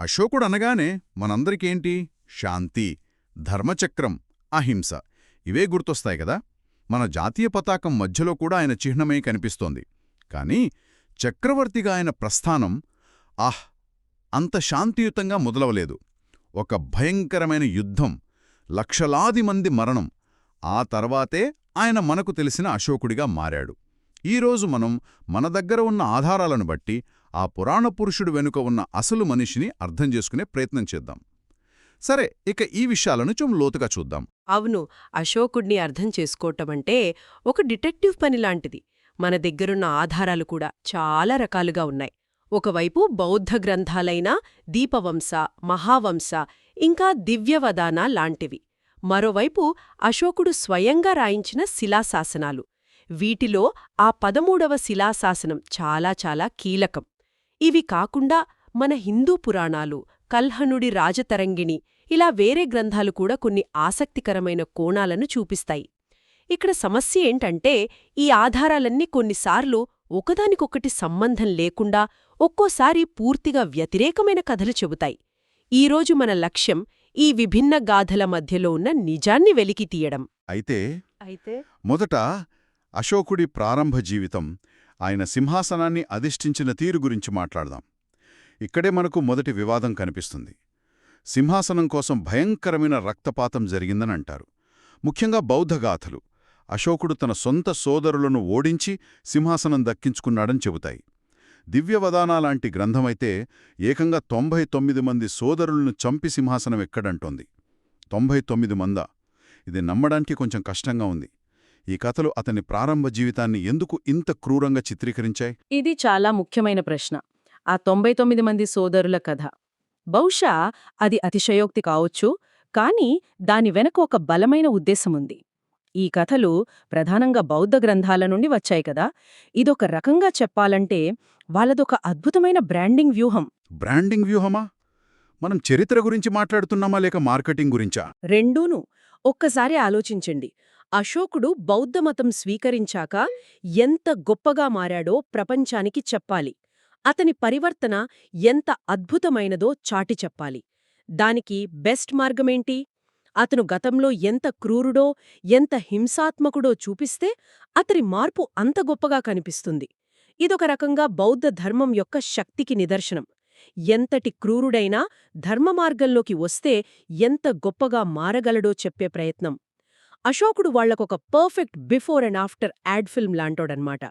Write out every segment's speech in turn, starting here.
అశోకుడు అనగానే మనందరికేంటి? శాంతి ధర్మచక్రం అహింస ఇవే గుర్తొస్తాయి కదా? మన జాతీయ పతాకం మధ్యలో కూడా ఆయన చిహ్నమే కనిపిస్తోంది. కానీ చక్రవర్తిగా ఆయన ప్రస్థానం ఆహ్ అంత శాంతియుతంగా మొదలవలేదు. ఒక భయంకరమైన యుద్ధం లక్షలాది మంది మరణం ఆ తర్వాతే ఆయన మనకు తెలిసిన అశోకుడిగా మారాడు. ఈరోజు మనం మన దగ్గర ఉన్న ఆధారాలను బట్టి ఆ పురాణ పురుషుడు వెనుక ఉన్న అసలు మనిషిని అర్థం చేసుకునే ప్రయత్నం చేద్దాం. సరే ఇక ఈ విషయాలను చం లోతుగా చూద్దాం. అవును అశోకుడిని అర్థం చేసుకోవటమంటే ఒక డిటెక్టివ్ పని లాంటిది. మన దగ్గరున్న ఆధారాలు కూడా చాలా రకాలుగా ఉన్నాయి. ఒకవైపు బౌద్ధ గ్రంథాలైన దీపవంశ మహావంశ ఇంకా దివ్యవదాన లాంటివి. మరోవైపు అశోకుడు స్వయంగా రాయించిన శిలాశాసనాలు. వీటిలో ఆ పదమూడవ శిలాశాసనం చాలా చాలా కీలకం. ఇవి కాకుండా మన హిందూ పురాణాలు కల్హనుడి రాజతరంగిణి ఇలా వేరే గ్రంథాలు కూడా కొన్ని ఆసక్తికరమైన కోణాలను చూపిస్తాయి. ఇక్కడ సమస్య ఏంటంటే ఈ ఆధారాలన్నీ కొన్నిసార్లు ఒకదానికొకటి సంబంధం లేకుండా ఒక్కోసారి పూర్తిగా వ్యతిరేకమైన కథలు చెబుతాయి. ఈరోజు మన లక్ష్యం ఈ విభిన్న గాథల మధ్యలో ఉన్న నిజాన్ని వెలికి తీయడం. అయితే అయితే మొదట అశోకుడి ప్రారంభ జీవితం ఆయన సింహాసనాన్ని అధిష్ఠించిన తీరు గురించి మాట్లాడదాం. ఇక్కడే మనకు మొదటి వివాదం కనిపిస్తుంది. సింహాసనం కోసం భయంకరమైన రక్తపాతం జరిగిందని అంటారు ముఖ్యంగా బౌద్ధగాథలు అశోకుడు తన సొంత సోదరులను ఓడించి సింహాసనం దక్కించుకున్నాడని చెబుతాయి. దివ్యవదానాలాంటి గ్రంథమైతే ఏకంగా తొంభై తొమ్మిది మంది సోదరులను చంపి సింహాసనం ఎక్కడంటోంది. తొంభై తొమ్మిది మందా? ఇది నమ్మడానికి కొంచెం కష్టంగా ఉంది. ఈ కథలు అతని ప్రారంభ జీవితాన్ని ఎందుకు ఇంత క్రూరంగా చిత్రీకరించాయి? ఇది చాలా ముఖ్యమైన ప్రశ్న. ఆ తొంభై తొమ్మిది మంది సోదరుల కథ. బహుశా అది అతిశయోక్తి కావచ్చు కాని దాని వెనక ఒక బలమైన ఉద్దేశముంది ఈ కథలు ప్రధానంగా బౌద్ధ గ్రంథాల నుండి వచ్చాయి కదా. ఇదొక రకంగా చెప్పాలంటే వాళ్ళదొక అద్భుతమైన బ్రాండింగ్ వ్యూహం. బ్రాండింగ్ వ్యూహమా? మనం చరిత్ర గురించి మాట్లాడుతున్నామా లేక మార్కెటింగ్ గురించా? రెండూను. ఒక్కసారి ఆలోచించండి. అశోకుడు బౌద్ధమతం స్వీకరించాక ఎంత గొప్పగా మారాడో ప్రపంచానికి చెప్పాలి. అతని పరివర్తన ఎంత అద్భుతమైనదో చాటి చెప్పాలి. దానికి బెస్ట్ మార్గమేంటి? అతను గతంలో ఎంత క్రూరుడో ఎంత హింసాత్మకుడో చూపిస్తే అతని మార్పు అంత గొప్పగా కనిపిస్తుంది. ఇదొక రకంగా బౌద్ధ ధర్మం యొక్క శక్తికి నిదర్శనం. ఎంతటి క్రూరుడైనా ధర్మమార్గంలోకి వస్తే ఎంత గొప్పగా మారగలడో చెప్పే ప్రయత్నం. అశోకుడు వాళ్ళకొక perfect before and after ad film లాంటోడన్మాట.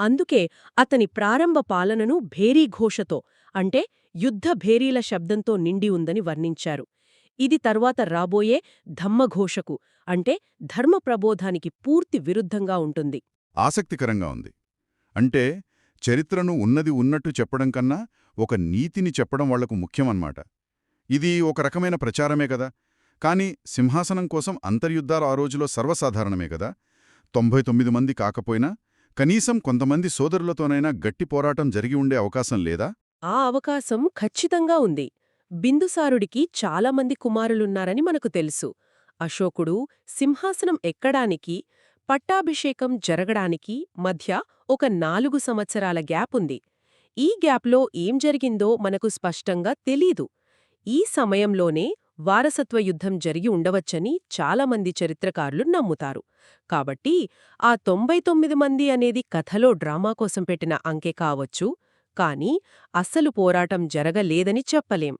అందుకే అతని ప్రారంభ పాలనను భేరీఘోషతో అంటే యుద్ధ భేరీల శబ్దంతో నిండి ఉందని వర్ణించారు. ఇది తర్వాత రాబోయే ధమ్మఘోషకు అంటే ధర్మ ప్రబోధానికి పూర్తి విరుద్ధంగా ఉంటుంది. ఆసక్తికరంగా ఉంది. అంటే చరిత్రను ఉన్నది ఉన్నట్టు చెప్పడం కన్నా ఒక నీతిని చెప్పడం వాళ్ళకు ముఖ్యమన్నమాట. ఇది ఒక రకమైన ప్రచారమే కదా. కాని సింహాసనం కోసం అంతర్యుద్ధాలు ఆ రోజులో సర్వసాధారణమే కదా తొంభై తొమ్మిది మంది కాకపోయినా కనీసం కొంతమంది సోదరులతోనైనా గట్టి పోరాటం జరిగి ఉండే అవకాశం లేదా? ఆ అవకాశం ఖచ్చితంగా ఉంది. బిందుసారుడికి చాలామంది కుమారులున్నారని మనకు తెలుసు. అశోకుడు సింహాసనం ఎక్కడానికి పట్టాభిషేకం జరగడానికి మధ్య ఒక నాలుగు సంవత్సరాల గ్యాప్ ఉంది. ఈ గ్యాప్లో ఏం జరిగిందో మనకు స్పష్టంగా తెలీదు. ఈ సమయంలోనే వారసత్వ యుద్ధం జరిగి ఉండవచ్చని చాలామంది చరిత్రకారులు నమ్ముతారు. కాబట్టి ఆ తొంభై తొమ్మిది మంది అనేది కథలో డ్రామా కోసం పెట్టిన అంకె కావచ్చు కానీ అస్సలు పోరాటం జరగలేదని చెప్పలేం.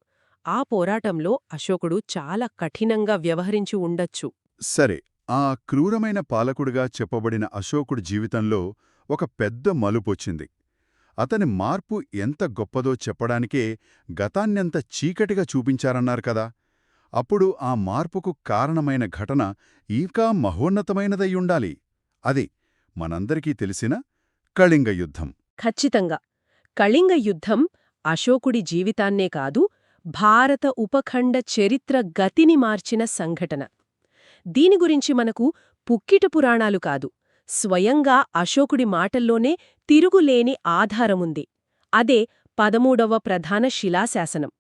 ఆ పోరాటంలో అశోకుడు చాలా కఠినంగా వ్యవహరించి ఉండొచ్చు. సరే ఆ క్రూరమైన పాలకుడిగా చెప్పబడిన అశోకుడి జీవితంలో ఒక పెద్ద మలుపొచ్చింది అతని మార్పు ఎంత గొప్పదో చెప్పడానికే గతాన్నంత చీకటిగా చూపించారన్నారు కదా! అప్పుడు ఆ మార్పుకు కారణమైన ఘటన ఇంకా మహోన్నతమైనదయ్యుండాలి అది మనందరికీ తెలిసిన కళింగ యుద్ధం. ఖచ్చితంగా. కళింగ యుద్ధం అశోకుడి జీవితాన్నే కాదు భారత ఉపఖండ చరిత్ర గతిని మార్చిన సంఘటన. దీని గురించి మనకు పుక్కిట పురాణాలు కాదు స్వయంగా అశోకుడి మాటల్లోనే తిరుగులేని ఆధారముంది. అదే పదమూడవ ప్రధాన శిలాశాసనం.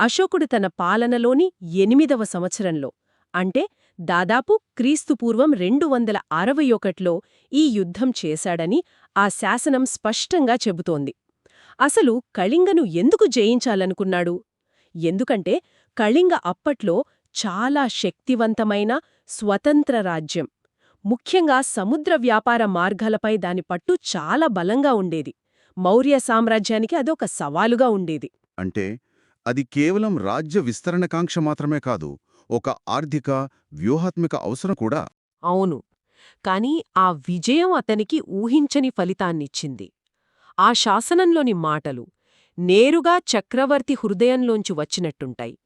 అశోకుడు తన పాలనలోని ఎనిమిదవ సంవత్సరంలో అంటే దాదాపు క్రీస్తుపూర్వం రెండు వందల అరవై ఒకట్లో ఈ యుద్ధం చేశాడని ఆ శాసనం స్పష్టంగా చెబుతోంది. అసలు కళింగను ఎందుకు జయించాలనుకున్నాడు? ఎందుకంటే కళింగ అప్పట్లో చాలా శక్తివంతమైన స్వతంత్ర రాజ్యం ముఖ్యంగా సముద్ర వ్యాపార మార్గాలపై దాని పట్టు చాలా బలంగా ఉండేది. మౌర్య సామ్రాజ్యానికి అదొక సవాలుగా ఉండేది. అంటే అది కేవలం రాజ్య విస్తరణకాంక్ష మాత్రమే కాదు ఒక ఆర్థిక వ్యూహాత్మక అవసరం కూడా. అవును. కాని ఆ విజయం అతనికి ఊహించని ఫలితాన్నిచ్చింది. ఆ శాసనంలోని మాటలు నేరుగా చక్రవర్తి హృదయంలోంచి వచ్చినట్టుంటాయి.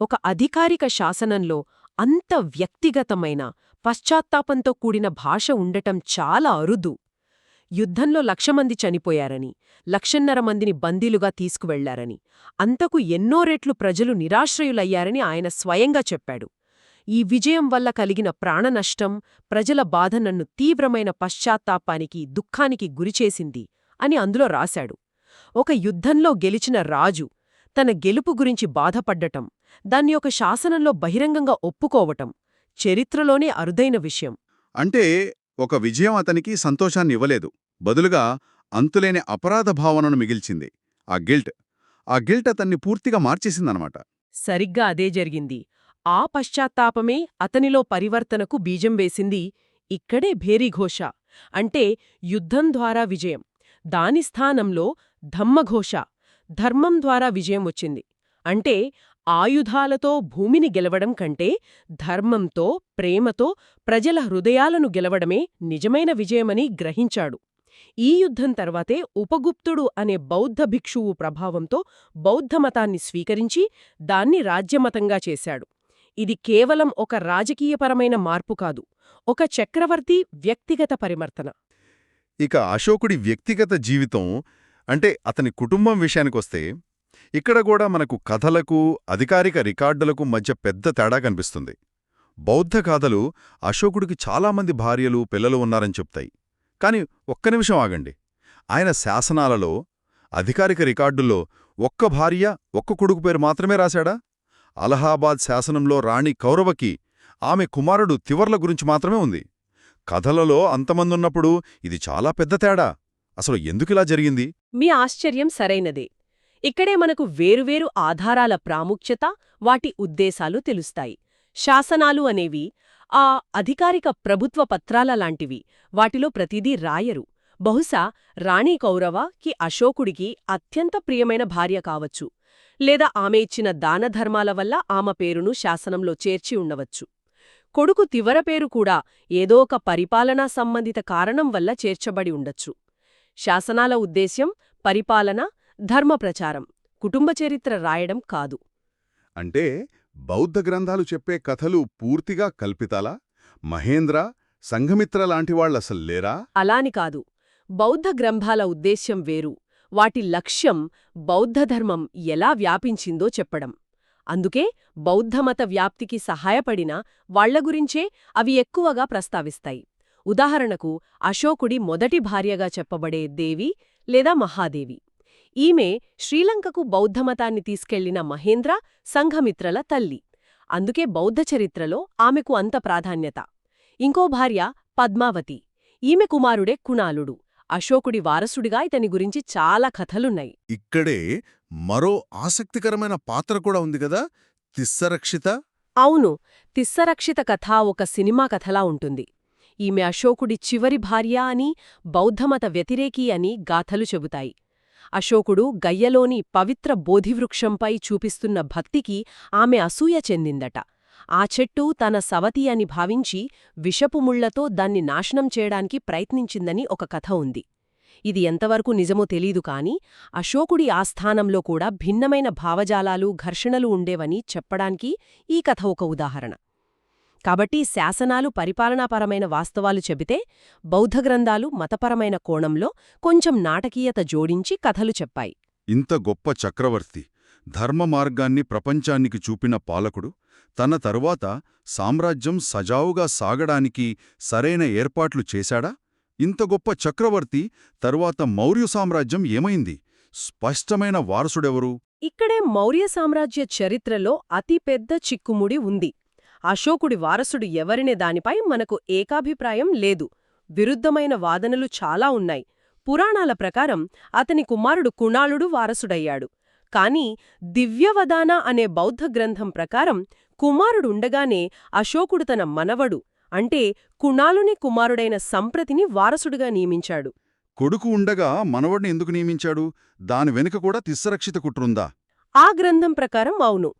ఒక అధికారిక శాసనంలో అంత వ్యక్తిగతమైన పశ్చాత్తాపంతో కూడిన భాష ఉండటం చాలా అరుదు. యుద్ధంలో లక్ష మంది చనిపోయారని లక్షన్నర మందిని బందీలుగా తీసుకువెళ్ళారని అంతకు ఎన్నో రెట్లు ప్రజలు నిరాశ్రయులయ్యారని ఆయన స్వయంగా చెప్పాడు. ఈ విజయం వల్ల కలిగిన ప్రాణనష్టం ప్రజల బాధ నన్ను తీవ్రమైన పశ్చాత్తాపానికి దుఃఖానికి గురిచేసింది అని అందులో రాశాడు. ఒక యుద్ధంలో గెలిచిన రాజు తన గెలుపు గురించి బాధపడ్డటం దాన్ని ఒక శాసనంలో బహిరంగంగా ఒప్పుకోవటం చరిత్రలోనే అరుదైన విషయం. అంటే ఒక విజయం అతనికి సంతోషాన్నివ్వలేదు. బదులుగా అంతులేని అపరాధ భావనను మిగిల్చింది. ఆ గిల్ట్ ఆ గిల్ట్ అతన్ని పూర్తిగా మార్చేసిందనమాట. సరిగ్గా అదే జరిగింది. ఆ పశ్చాత్తాపమే అతనిలో పరివర్తనకు బీజం వేసింది. ఇక్కడే భేరీఘోష అంటే యుద్ధం ద్వారా విజయం. దాని స్థానంలో ధమ్మఘోష ధర్మం ద్వారా విజయం వచ్చింది. అంటే ఆయుధాలతో భూమిని గెలవడం కంటే ధర్మంతో ప్రేమతో ప్రజల హృదయాలను గెలవడమే నిజమైన విజయమని గ్రహించాడు. ఈ యుద్ధం తర్వాతే ఉపగుప్తుడు అనే బౌద్ధ భిక్షువు ప్రభావంతో బౌద్ధమతాన్ని స్వీకరించి దాన్ని రాజ్యమతంగా చేశాడు. ఇది కేవలం ఒక రాజకీయపరమైన మార్పు కాదు ఒక చక్రవర్తి వ్యక్తిగత పరివర్తన ఇక అశోకుడి వ్యక్తిగత జీవితం అంటే అతని కుటుంబం విషయానికొస్తే ఇక్కడ కూడా మనకు కథలకు అధికారిక రికార్డులకు మధ్య పెద్ద తేడా కనిపిస్తుంది. బౌద్ధ గాథలు అశోకుడికి చాలామంది భార్యలు పిల్లలు ఉన్నారని చెప్తాయి. కాని ఒక్క నిమిషం ఆగండి. ఆయన శాసనాలలో అధికారిక రికార్డుల్లో ఒక్క భార్య ఒక్క కొడుకు పేరు మాత్రమే రాశాడా? అలహాబాద్ శాసనంలో రాణి కౌరవకి ఆమె కుమారుడు తివర్ల గురించి మాత్రమే ఉంది. కథలలో అంతమందున్నప్పుడు ఇది చాలా పెద్ద తేడా. అసలు ఎందుకిలా జరిగింది? మీ ఆశ్చర్యం సరైనదే. ఇక్కడే మనకు వేరువేరు ఆధారాల ప్రాముఖ్యత వాటి ఉద్దేశాలు తెలుస్తాయి. శాసనాలు అనేవి ఆ అధికారిక ప్రభుత్వ పత్రాల లాంటివి. వాటిలో ప్రతిదీ రాయరు. బహుశా రాణి కౌరవ కి అశోకుడికి అత్యంత ప్రియమైన భార్య కావచ్చు. లేదా ఆమె ఇచ్చిన దానధర్మాల వల్ల ఆమె పేరును శాసనంలో చేర్చి ఉండవచ్చు. కొడుకు తివర పేరు కూడా ఏదో ఒక పరిపాలనా సంబంధిత కారణం వల్ల చేర్చబడి ఉండొచ్చు. శాసనాల ఉద్దేశ్యం పరిపాలన ధర్మప్రచారం కుటుంబ చరిత్ర రాయడం కాదు. అంటే బౌద్ధ గ్రంథాలు చెప్పే కథలు పూర్తిగా కల్పితాలా? మహేంద్ర సంఘమిత్ర లాంటివాళ్ళసలు లేరా? అలాని కాదు. బౌద్ధ గ్రంథాల ఉద్దేశ్యం వేరు. వాటి లక్ష్యం బౌద్ధధర్మం ఎలా వ్యాపించిందో చెప్పడం. అందుకే బౌద్ధమత వ్యాప్తికి సహాయపడిన వాళ్ళ గురించే అవి ఎక్కువగా ప్రస్తావిస్తాయి. ఉదాహరణకు అశోకుడి మొదటి భార్యగా చెప్పబడే దేవి లేదా మహాదేవి. ఈమె శ్రీలంకకు బౌద్ధమతాన్ని తీసుకెళ్ళిన మహేంద్ర సంఘమిత్రల తల్లి. అందుకే బౌద్ధ చరిత్రలో ఆమెకు అంత ప్రాధాన్యత. ఇంకో భార్య పద్మావతి. ఈమె కుమారుడే కుణాలుడు. అశోకుడి వారసుడిగా ఇతని గురించి చాలా కథలున్నాయి. ఇక్కడే మరో ఆసక్తికరమైన పాత్ర కూడా ఉంది కదా? తిస్సరక్షిత? అవును. తిస్సరక్షిత కథ ఒక సినిమా కథలా ఉంటుంది. ఈమె అశోకుడి చివరి భార్య అని బౌద్ధమత వ్యతిరేకి అని గాథలు చెబుతాయి. అశోకుడు గయ్యలోని పవిత్ర బోధివృక్షంపై చూపిస్తున్న భక్తికి ఆమె అసూయ చెందిందట. ఆ చెట్టు తన సవతి అని భావించి విషపు ముళ్ళతో దాన్ని నాశనం చేయడానికి ప్రయత్నించిందని ఒక కథ ఉంది. ఇది ఎంతవరకు నిజమో తెలీదు కాని అశోకుడి ఆస్థానంలో కూడా భిన్నమైన భావజాలాలు ఘర్షణలు ఉండేవని చెప్పడానికి ఈ కథ ఒక ఉదాహరణ. కాబట్టి శాసనాలు పరిపాలనాపరమైన వాస్తవాలు చెబితే బౌద్ధ గ్రంథాలు మతపరమైన కోణంలో కొంచెం నాటకీయత జోడించి కథలు చెప్పాయి. ఇంత గొప్ప చక్రవర్తి ధర్మ మార్గాన్ని ప్రపంచానికి చూపిన పాలకుడు తన తరువాత సామ్రాజ్యం సజావుగా సాగడానికి సరైన ఏర్పాట్లు చేశాడా? ఇంత గొప్ప చక్రవర్తి తరువాత మౌర్య సామ్రాజ్యం ఏమైంది? స్పష్టమైన వారసుడెవరు? ఇక్కడే మౌర్య సామ్రాజ్య చరిత్రలో అతిపెద్ద చిక్కుముడి ఉంది. అశోకుడి వారసుడు ఎవరినే దానిపై మనకు ఏకాభిప్రాయం లేదు. విరుద్ధమైన వాదనలు చాలా ఉన్నాయి. పురాణాల ప్రకారం అతని కుమారుడు కుణాళుడు వారసుడయ్యాడు. కాని దివ్యవదాన అనే బౌద్ధ గ్రంథం ప్రకారం కుమారుడుండగానే అశోకుడు తన మనవడు అంటే కుణాలుని కుమారుడైన సంప్రతిని వారసుడుగా నియమించాడు. కొడుకు ఉండగా మనవడిని ఎందుకు నియమించాడు? దాని వెనుక కూడా తిస్సరక్షిత కుట్రుందా? ఆ గ్రంథం ప్రకారం అవును.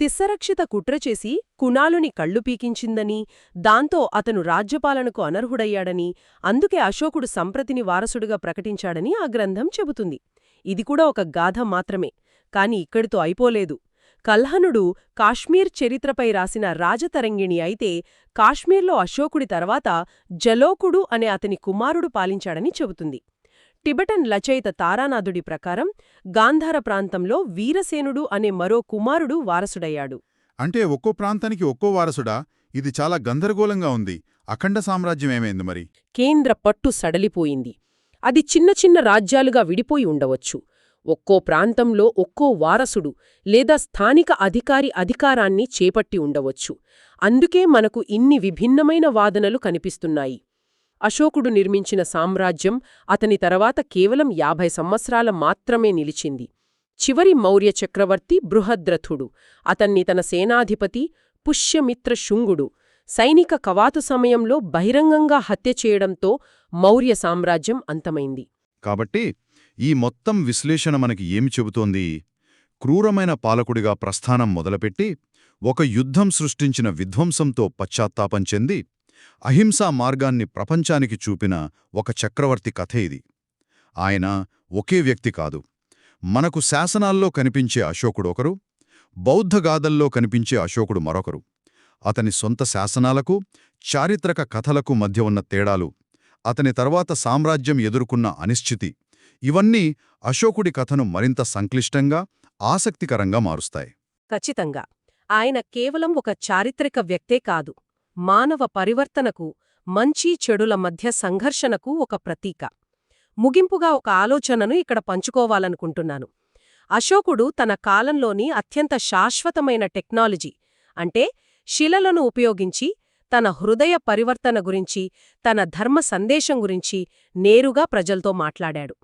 తిస్సరక్షిత కుట్ర చేసి కుణాలుని కళ్ళు పీకించిందని దాంతో అతను రాజ్యపాలనకు అనర్హుడయ్యాడని అందుకే అశోకుడు సంప్రతిని వారసుడుగా ప్రకటించాడని ఆ గ్రంథం చెబుతుంది. ఇది కూడా ఒక గాథ మాత్రమే కాని ఇక్కడితో అయిపోలేదు. కల్హనుడు కాశ్మీర్ చరిత్రపై రాసిన రాజతరంగిణి అయితే కాశ్మీర్లో అశోకుడి తర్వాత జలోకుడు అనే అతని కుమారుడు పాలించాడని చెబుతుంది. టిబెటన్ రచయిత తారానాథుడి ప్రకారం గాంధార ప్రాంతంలో వీరసేనుడు అనే మరో కుమారుడు వారసుడయ్యాడు. అంటే ఒక్కో ప్రాంతానికి ఒక్కో వారసుడా? ఇది చాలా గందరగోళంగా ఉంది. అఖండ సామ్రాజ్యం ఏమైంది మరి? కేంద్ర పట్టు సడలిపోయింది. అది చిన్న చిన్న రాజ్యాలుగా విడిపోయి ఉండవచ్చు. ఒక్కో ప్రాంతంలో ఒక్కో వారసుడు లేదా స్థానిక అధికారి అధికారాన్ని చేపట్టి ఉండవచ్చు. అందుకే మనకు ఇన్ని విభిన్నమైన వాదనలు కనిపిస్తున్నాయి. అశోకుడు నిర్మించిన సామ్రాజ్యం అతని తర్వాత కేవలం యాభై సంవత్సరాల మాత్రమే నిలిచింది. చివరి మౌర్య చక్రవర్తి బృహద్రథుడు. అతన్ని తన సేనాధిపతి పుష్యమిత్ర శుంగుడు సైనిక కవాతు సమయంలో బహిరంగంగా హత్య చేయడంతో మౌర్య సామ్రాజ్యం అంతమైంది. కాబట్టి ఈ మొత్తం విశ్లేషణ మనకి ఏమి చెబుతోంది? క్రూరమైన పాలకుడిగా ప్రస్థానం మొదలుపెట్టి ఒక యుద్ధం సృష్టించిన విధ్వంసంతో పశ్చాత్తాపం చెంది అహింసా మార్గాన్ని ప్రపంచానికి చూపిన ఒక చక్రవర్తి కథ ఇది. ఆయన ఒకే వ్యక్తి కాదు. మనకు శాసనాల్లో కనిపించే అశోకుడు ఒకరు బౌద్ధగాథల్లో కనిపించే అశోకుడు మరొకరు. అతని సొంత శాసనాలకు చారిత్రక కథలకు మధ్య ఉన్న తేడాలు అతని తర్వాత సామ్రాజ్యం ఎదుర్కొన్న అనిశ్చితి ఇవన్నీ అశోకుడి కథను మరింత సంక్లిష్టంగా ఆసక్తికరంగా మారుస్తాయి. ఖచ్చితంగా. ఆయన కేవలం ఒక చారిత్రక వ్యక్తే కాదు. మానవ పరివర్తనకు మంచి చెడుల మధ్య సంఘర్షణకు ఒక ప్రతీక. ముగింపుగా ఒక ఆలోచనను ఇక్కడ పంచుకోవాలనుకుంటున్నాను. అశోకుడు తన కాలంలోని అత్యంత శాశ్వతమైన టెక్నాలజీ అంటే శిలలను ఉపయోగించి తన హృదయ పరివర్తన గురించి తన ధర్మ సందేశం గురించి నేరుగా ప్రజలతో మాట్లాడాడు.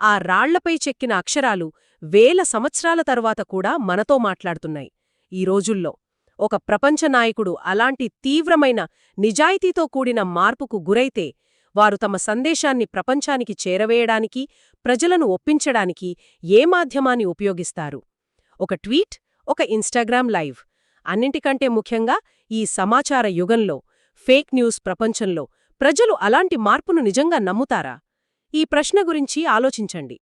ఆ రాళ్ళపై చెక్కిన అక్షరాలు వేల సంవత్సరాల తరువాత కూడా మనతో మాట్లాడుతున్నాయి. ఈ రోజుల్లో ఒక ప్రపంచ నాయకుడు అలాంటి తీవ్రమైన నిజాయితీతో కూడిన మార్పుకు గురైతే వారు తమ సందేశాన్ని ప్రపంచానికి చేరవేయడానికి ప్రజలను ఒప్పించడానికి ఏ మాధ్యమాన్ని ఉపయోగిస్తారు? ఒక ట్వీట్ ఒక ఇన్స్టాగ్రామ్ లైవ్. అన్నింటికంటే ముఖ్యంగా ఈ సమాచార యుగంలో ఫేక్ న్యూస్ ప్రపంచంలో ప్రజలు అలాంటి మార్పును నిజంగా నమ్ముతారా? ఈ ప్రశ్న గురించి ఆలోచించండి.